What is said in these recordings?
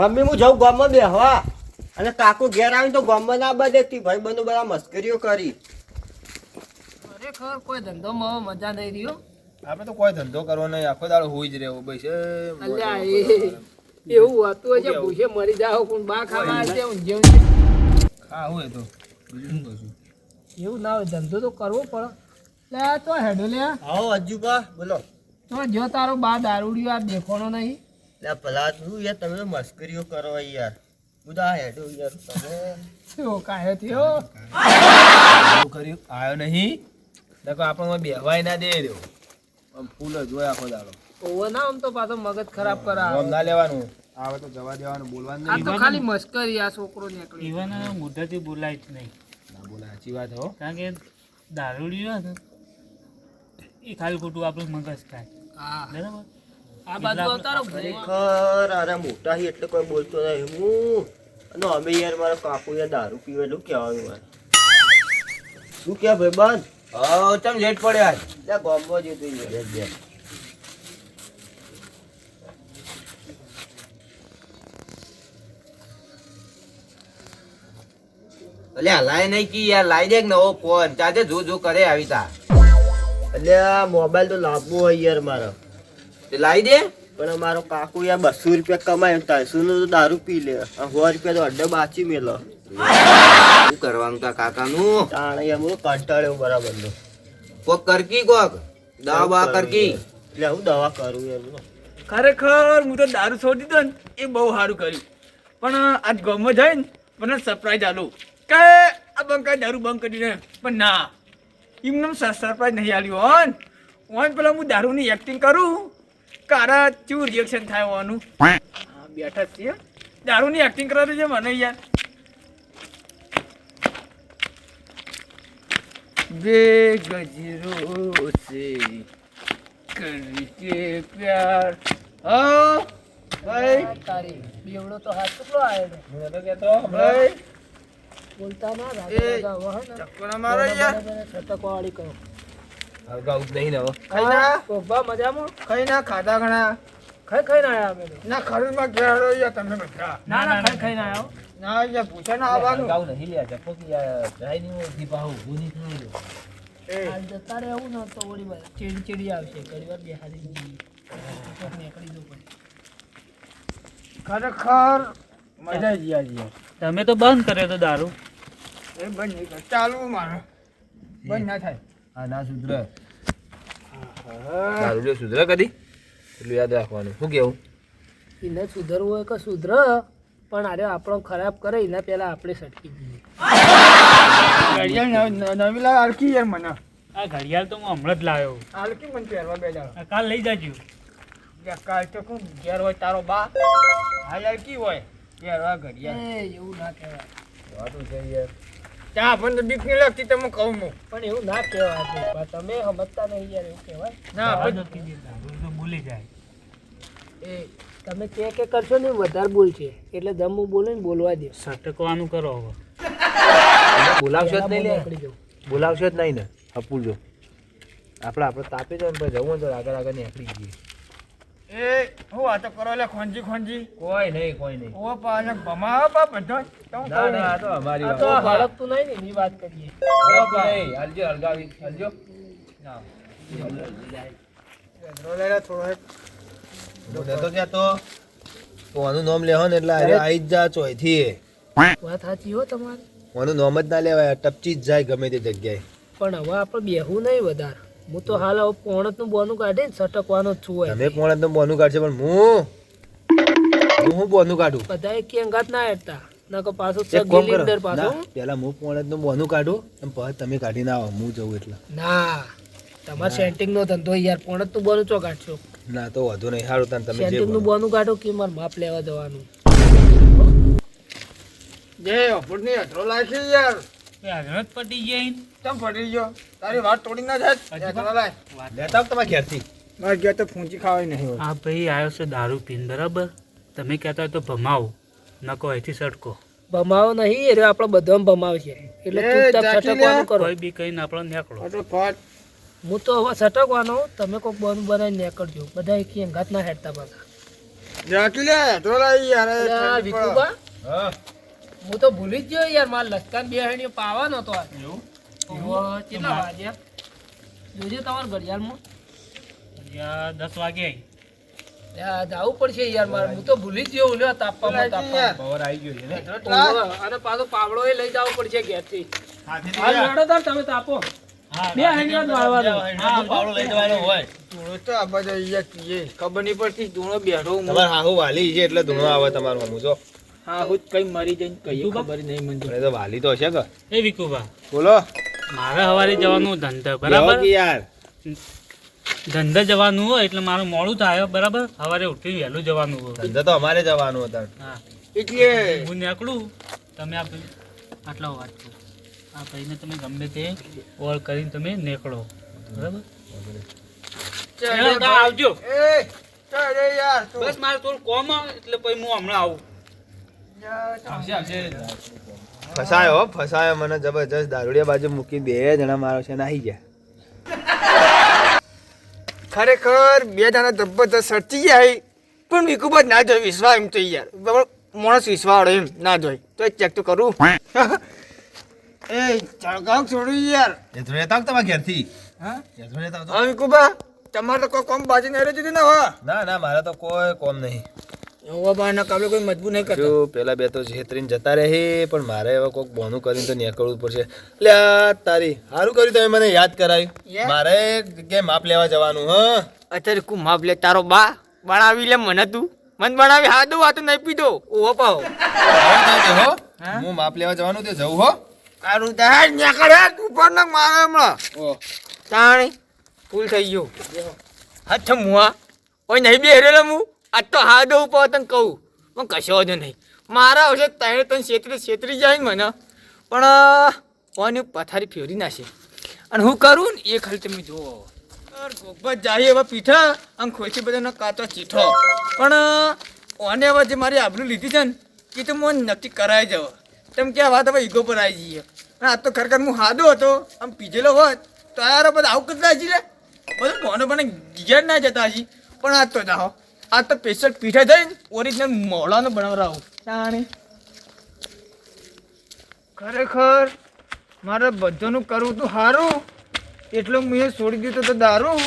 Mummy હું જાઉં ગામમાં બેહવા. અને કાકુ ઘેર આવીને તો ગામમાં ના બધેતી ભાઈ બંધુ બધા મસ્કરીઓ કરી. ખરેખર કોઈ ધંધોમાં મજા નહીં રહ્યો આપણે તો કોઈ ધંધો કરવો નહીં. આખો દાડો હોઈ જ રહેવો. બસ એ અલ્યા એ એવું હતું હશે ભૂસે મરી જાવ પણ બા ખાવા ઊંઘે ઊંઘે. હા હોય તો બીજું શું એવું ના હોય ધંધો તો કરવો પડે. લે તો હેડો લે. આવો અજુબા બોલો. તો જો તારો બા દારૂડિયો આ દેખોનો નહીં. લે ભલા તું યાર તમે મસ્કરીઓ કરો યાર. બધા હેડો યાર તમે. શું કાયો થયો શું કર્યું? આવ્યો નહીં? દેખો આપણને બેહવાય ના દે રહ્યો. આમ ફૂલ જ હોય આખો દાડો. ઓવો ના આમ તો પાછો મગજ ખરાબ કરે આમ ના લેવાનું. આવે તો જવા દેવાનું બોલવાનું આ તો ખાલી મસ્કરી આ છોકરો નીકળી ઈવન મુદ્દાથી બોલાય જ નહીં. ના બોલાય સાચી વાત હો. કારણ કે દારૂડી ને એ ખાલી ખોટું આપણું મગજ થાય. હા. બરાબર? આ બાજુ અવતારો ખરેખર અરે મોટા હી એટલે કોઈ બોલતો નહીં. હું અને અમે યાર મારો કાકુ યાર દારૂ પીવે એટલું કહેવાનું યાર શું કે ભાઈ બંધ? હા ચમ લેટ પડ્યા ત્યાં ગામમાં જતું યાર. નહીં કી યાર લાઈ દે નવો ફોન તાજે જો જો કરે આવી તા. આ મોબાઈલ તો લાવવો હોય યાર મારો. લાઈ દે. પણ મારો કાકુ યાર બસો રૂપિયા કમાય ત્રણસો નું તો દારૂ પી લે. સો રૂપિયા તો અડ્ડો બાચી મેલો. શું કરવાનું તા કાકાનું? તાણે એમ હું કંટાળ્યો બરાબર નો કોક કરકી કોક? દવા કરકી? એટલે હું દવા કરું એમ ખરેખર હું તો દારૂ છોડી દીધો ને એ બહુ સારું કર્યું. પણ આજ ગામમાં જઈને મને સરપ્રાઈઝ આલો કે આ બંકા દારૂ બંધ કરીને પણ ના એમને સરપ્રાઈઝ નહીં આલ્યું હોન. ઓન પેલા હું દારૂની એક્ટિંગ કરું કારા કેવું રિએક્શન થાય હોવાનું બેઠા છીએ. દારૂની એક્ટિંગ કરાવી છે મને યાર. બે ગજરો છે કરકે પ્યાર. હા ભાઈ. તારી. બેવડો તો હાથ કેટલો આવ્યો છે? હું તો કેતો ભાઈ. બોલતા ના રાજા વહન. વહે ને ચક્કો ના મારો યાર છટકવાળી કરો હરગાવું નહીં ને ખાઈ ના. કોબા મજામાં? ખાઈ ના ખાધા ઘણા. ખાઈ આયા અમે તો. ના યાર તમે બધા. ના ના ખાઈ ખાઈ ના આયો ના યાર પૂછે ના આવવાનું. નહીં લ્યા જપો કે યાર જાય નહીં હોય દીપા હું ઊભું નહીં થાય. હાલ જતા રહેવું ને તો ઓલી વાર ચીડી ચીડી આવશે ઘણી બેહારી નીકળી જવું પડે. ખરેખર મજા તમે તો બંધ કર્યો તો દારૂ. એ બંધ નહીં ચાલુ મારે. બંધ ના થાય. ના સુધરે. દારૂ લ્યો સુધરે કદી? એટલું યાદ રાખવાનું. શું કેવું? એને સુધરવું હોય કે સુધર પણ આરે આપણો ખરાબ કરે એના પહેલા આપણે સટકી દઈએ ઘડિયાળ નવી લાવ આલકી યાર મને. આ ઘડિયાળ તો હું હમણાં જ લાવ્યો. આલકી મને પહેરવા બે જાવ આ કાલ લઈ જાજો. કાલ તો કોણ ઘેર હોય તારો બા? હાલ આલકી હોય. પહેરવા ઘડિયાળ. એ એવું ના કહેવાય. વાતું છે યાર. ત્યાં પણ બીક નહીં લાગતી તમે કહું હું પણ એવું ના કહેવાય પણ તમે સમજતા નહીં યાર એવું કહેવાય. ના પણ તો ભૂલી જાય. એ તમે કે કે કરશો ને વધારે બોલ છે એટલે દમ હું બોલું ને બોલવા દે. સટકવાનું કરો હવે. બોલાવશો જ નહીં લે નીકળી બોલાવશો જ નહીં ને? હપુલજો. આપણે આપણે તાપી જાય ને પછી જવું હોય તો આગળ આગળ નીકળી જઈએ. એ હું વાતો કરો એટલે ખોંજી ખોંજી. કોઈ નહીં કોઈ નહીં. ઓ પાછળ ભમાવો પા બધો. તો ના ના આ તો અમારી આ વાત. તો હળગતું નહીં ને વાત કરીએ. ઓ નહીં. હલજો હળગાવી હલજો ના થોડો. હું કહેતો તો. આનું નામ લેવો ને એટલે આવી જ જા ચોયથી વાત સાચી હો તમારી. આનું નામ જ ના લેવાય. ટપચી જ જાય ગમે તે જગ્યાએ. પણ હવે આપણે બેહવું નહીં વધારે. હું તો હાલ હવે પોણતનું બોનું કાઢી ને સટકવાનો જ છું તમે પોણતનું બોનું કાઢશે પણ હું હું હું બોનું કાઢું? બધા એક અંગાત ના હેડતા નકર પાછું કામ કરો. ગિલિન્ડર પેલા હું પોણતનું બોનું કાઢું અને પછી તમે કાઢીને આવો હું જઉં એટલે. ના તમારે સેન્ટિંગ નો ધંધો યાર. પોણતનું બોનું ચો કાઢશો? ના તો વધુ નહીં. સારું તને તમે સેન્ટિંગનું બોનું કાઢો કે માર માપ લેવા જવાનું? જે અભૂતની અઠરો લાગી યાર. હજરત પટી જાય ચમ પડી ગયો? તારી વાત તોડી ના જાય? લેતા તમારા ઘેરથી. મારે ઘેર તો ફૂંચી ખાવાય નહીં હા ભાઈ આવ્યો છે દારૂ પીન બરાબર? તમે કહેતા હોય તો ભમાવો. નકો અહીંથી સટકો. ભમાવો નહીં એ રહ્યો આપણો બધો ભમાવશે એટલે એ, ચૂપચાપ જાકી સટકવાનું કરો. કોઈ બી કહીને આપણે નીકળો. હું તો હવે સટકવાનો તમે કોઈક બોનું બનાવીને નીકળજો. બધા એક અંગાત ના હેડતા પાછા. હું. તો ભૂલી જ ગયો યાર મારા લસકાન બે હેણીઓ પાવાનો હતો આજ. ઓહો, કેટલા વાગ્યા? જોજે તમારા ઘડિયાળમાં. યા દસ વાગે આવી પડશે યાર મારે. હું તો ભૂલી જ ગયો લ્યો તાપવામાં તાપવામાં. પાવર આવી ગયો છે અને પાછો પાવડો એ લઈ જવો પડશે ઘેરથી. હાથેથી લડો તાર તમે તાપો. બે જ હા પાવડો લઈ જવાનો હોય. ધૂણો તો આ બધા પીએ ખબર નહીં પડતી ધૂણો બેઠો તમારે હાહુ વાલી છે એટલે ધૂણો આવે તમારું હમું જો. હા હું કઈ મરી જઈને કઈ ખબર નહીં મને તો. વાલી તો હશે કે. એ વિકુભા બોલો. મારે સવારે જવાનું ધંધા બરાબર? યાર. ધંધા જવાનું હોય એટલે મારું મોડું થાય બરાબર? સવારે ઉઠી વહેલું જવાનું હોય. ધંધા તો અમારે જવાનું હતા. હા. એટલે હું નીકળું તમે આ આટલા વાત કરો. આ ભાઈને તમે ગમે તે ઓળ કરીને તમે નીકળો બરાબર? આવજો. એ ચાલ યાર બસ મારે થોડું કોમ આવે એટલે પછી હું હમણાં આવું. આવશે આવશે ફસાયો ફસાયો મને જબરજસ્ત. દારૂડિયા બાજુ મૂકી બે જણા મારો છે નાહી ગયા. ખરેખર બે જણા જબરજસ્ત સર્ચી ગયા પણ વિકુબ જ ના જોઈ વિશ્વા એમ તો યાર માણસ વિશ્વાવાળો એમ ના જોઈ તો ચેક તો કરું. એ ચળકાવ છોડું યાર. એ તો રહેતા તમારા ઘેરથી. હા? એ તો રહેતા. વિકુબા તમારે તો કોઈ કોમ બાજી નહીં રહેતી ને ના ના મારે તો કોઈ કોમ નહીં. એવા બાના કાબલે કોઈ મજબૂર નહીં કરતો. પેલા બે તો છેતરીને જતા રહે પણ મારે હવે કોઈક બોનું કરીને તો નીકળવું પડશે. લે આ તારી સારું કર્યું તમે મને યાદ કરાવ્યું મારે કે માપ લેવા જવાનું હ? અત્યારે કુ માપ લે તારો બા બનાવી લે મને તું. મન બનાવી હા દો આ તો નહીં પીધો. ઓહો પાહો. હો? હા? હું માપ લેવા જવાનું તે જવું હો? તારું તો હેડ નીકળે તું પણ મારે હમણાં. તાણી ફૂલ થઈ ગયો. હાથ મુઆ ઓય નહીં બેરેલો હું. આજ તો હા દઉં પર તને કહું. પણ કશો જ નહીં. મારા હશે તાણે તને છેતરી છેતરી જાય મને. પણ ઓની પથારી ફેરી નાખે અને હું કરું ને એ ખાલી તમે જુઓ. ગોબત જાય એવા પીઠા અને ખોચી બધાનો કાચો ચીઠો. પણ ઓને હવે જે મારી આબરૂ લીધી છે ને, એ તો મને નક્કી કરાય જવો તેમ કે આ વાત હવે ઈગો પર આવી જઈએ. અને આ તો ખરેખર હું હાદો હતો, આમ પીજેલો હોત, તો યાર બધા આવું કરતા હજી રે બધું કોને પણ ઘેર ના જતા હજી. પણ આ તો જાઓ. આ તો સ્પેશિયલ પીઠા થઈને ઓરિજિનલ મોળાનો બનાવરાવું. જાણે ખરેખર મારે બધાનું કરવું તો સારું એટલે મેં છોડી દીધું તો દારૂ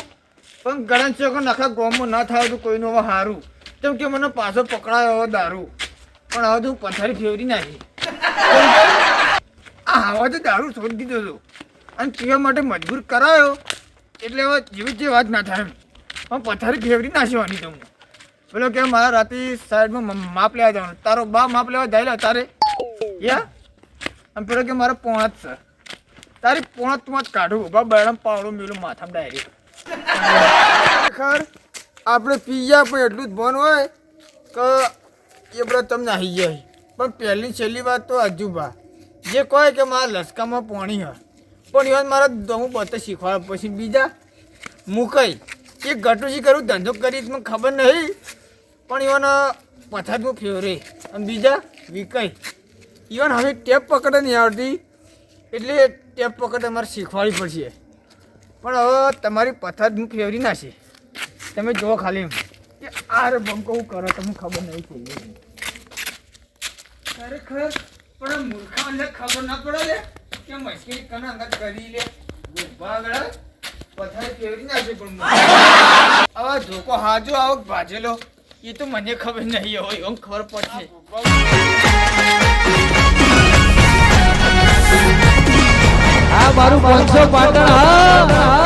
પણ ઘણા ચોકન આખા ગામમાં ના થાય તો કોઈનું હવે સારું કેમ કે મને પાછો પકડાયો હવે દારૂ. પણ હવે તો હું પથારી ફેવરી નાખી. આ હવા તો દારૂ છોડી દીધો હતો અને પીવા માટે મજબૂર કરાયો. એટલે હવે જેવી જે વાત ના થાય એમ. પણ પથારી ફેવરી નાખવાની તો હું. પેલો કે મારા રાતે સાઈડમાં માપ લેવા જવાનું. તારો બા માપ લેવા જાય તારે. યા? અને પેલો કે મારા પોણત છે. તારી પોણત તું જ કાઢું. ઊભા બરણમ પાવડું મેલું માથામાં ડાયરી ખરેખર આપણે પી પણ એટલું જ ભણ હોય કે એ બધા તમને આવી જાય પણ પહેલી છેલ્લી વાત તો અજુબા જે કહે કે મારા લસકામાં પોણી હોય. પણ એવા મારા હું બધે શીખવાડ. પછી બીજા મુકાઈ એ ગટુજી કરું ધંધો કરી મને ખબર નહીં. પણ એવાને પથારનું ફેવરે અને બીજા વિકાઈ. ઇવન હવે ટેપ પકડે નહીં આવડતી એટલે ટેપ પકડ તમારે શીખવાડવી પડશે. પણ હવે તમારી પથારનું ફેવરી છે. તમે જુઓ ખાલી કે આ રે બંકો કરો, તમને ખબર નહીં પડી ખરેખર, પણ મૂર્ખાને ખબર ના પડે કે મશીન કના અંગત કરી લે. ભાગડા પથારી ફેવરી ના છે પણ હવે ધોકો હાજો આવક ભાજેલો. એ તો મને ખબર નહીં હોય એમ ખબર પડશે. આ મારું પાંચસો પાટણ હા